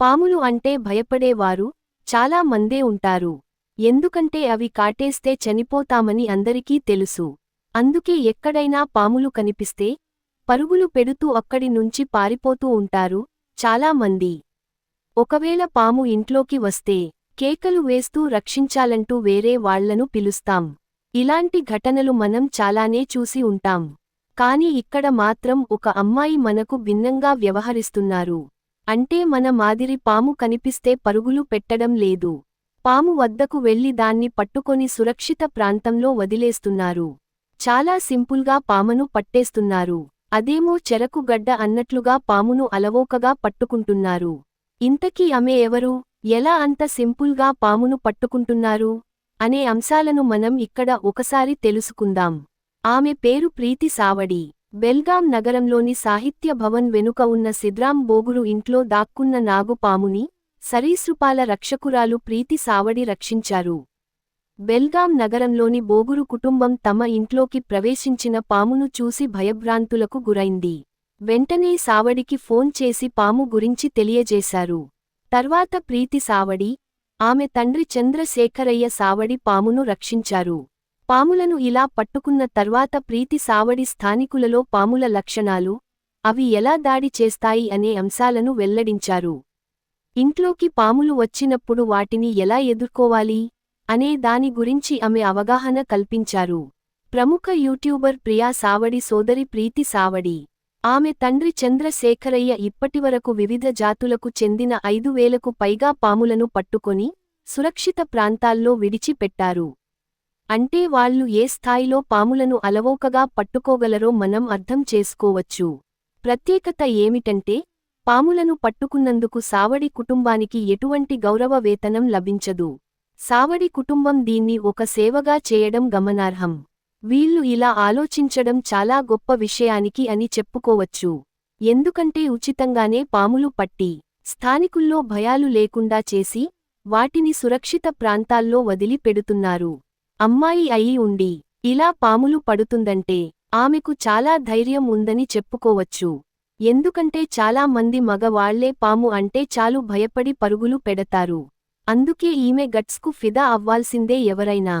పాములు అంటే భయపడేవారు చాలా మందే ఉంటారు. ఎందుకంటే అవి కాటేస్తే చనిపోతామని అందరికీ తెలుసు. అందుకే ఎక్కడైనా పాములు కనిపిస్తే పరుగులు పెడుతూ అక్కడి నుంచి పారిపోతూ ఉంటారు చాలా మంది. ఒకవేళ పాము ఇంట్లోకి వస్తే కేకలు వేస్తూ రక్షించాలంటూ వేరే వాళ్ళను పిలుస్తాం. ఇలాంటి ఘటనలు మనం చాలానే చూసి ఉంటాం. కాని ఇక్కడ మాత్రం ఒక అమ్మాయి మనకు భిన్నంగా వ్యవహరిస్తున్నారు. అంటే మన మాదిరి పాము కనిపిస్తే పరుగులు పెట్టడం లేదు. పాము వద్దకు వెళ్ళి దాన్ని పట్టుకొని సురక్షిత ప్రాంతంలో వదిలేస్తున్నారు. చాలా సింపుల్గా పామును పట్టేస్తున్నారు. అదేమో చెరకు గడ్డ అన్నట్లుగా పామును అలవోకగా పట్టుకుంటున్నారు. ఇంతకీ ఆమె ఎవరు? ఎలా అంత సింపుల్గా పామును పట్టుకుంటున్నారు? అనే అంశాలను మనం ఇక్కడ ఒకసారి తెలుసుకుందాం. ఆమె పేరు ప్రీతి సావడి. బెల్గాం నగరంలోని సాహిత్య భవన్ వెనుక ఉన్న సిద్రాం బోగురు ఇంట్లో దాక్కున్న నాగు పాముని సరీసృపాల రక్షకురాలు ప్రీతి సావడి రక్షించారు. బెల్గాం నగరంలోని బోగురు కుటుంబం తమ ఇంట్లోకి ప్రవేశించిన పామును చూసి భయభ్రాంతులకు గురైంది. వెంటనే సావడికి ఫోన్ చేసి పాము గురించి తెలియజేశారు. తర్వాత ప్రీతి సావడి ఆమె తండ్రి చంద్రశేఖరయ్య సావడి పామును రక్షించారు. పాములను ఇలా పట్టుకున్న తర్వాత ప్రీతి సావడి స్థానికులలో పాముల లక్షణాలు అవి ఎలా దాడి చేస్తాయి అనే అంశాలను వెల్లడించారు. ఇంట్లోకి పాములు వచ్చినప్పుడు వాటిని ఎలా ఎదుర్కోవాలి అనే దాని గురించి ఆమె అవగాహన కల్పించారు. ప్రముఖ యూట్యూబర్ ప్రియా సావడి సోదరి ప్రీతి సావడి. ఆమె తండ్రి చంద్రశేఖరయ్య ఇప్పటివరకు వివిధ జాతులకు చెందిన ఐదు వేలకు పైగా పాములను పట్టుకొని సురక్షిత ప్రాంతాల్లో విడిచిపెట్టారు. అంటే వాళ్ళు ఏ స్థాయిలో పాములను అలవోకగా పట్టుకోగలరో మనం అర్థం చేసుకోవచ్చు. ప్రత్యేకత ఏమిటంటే పాములను పట్టుకున్నందుకు సావడి కుటుంబానికి ఎటువంటి గౌరవ వేతనం లభించదు. సావడి కుటుంబం దీన్ని ఒక సేవగా చేయడం గమనార్హం. వీళ్ళు ఇలా ఆలోచించడం చాలా గొప్ప విషయానికి అని చెప్పుకోవచ్చు. ఎందుకంటే ఉచితంగానే పాములు పట్టి స్థానికుల్లో భయాలు లేకుండా చేసి వాటిని సురక్షిత ప్రాంతాల్లో వదిలి పెడుతున్నారు అమ్మాయి అయి ఉండి ఇలా పాములు పడుతుందంటే ఆమెకు చాలా ధైర్యం ఉందని చెప్పుకోవచ్చు. ఎందుకంటే చాలా మంది మగవాళ్ళే పాము అంటే చాలు భయపడి పరుగులు పెడతారు. అందుకే ఈమె గట్స్కు ఫిదా అవ్వాల్సిందే ఎవరైనా.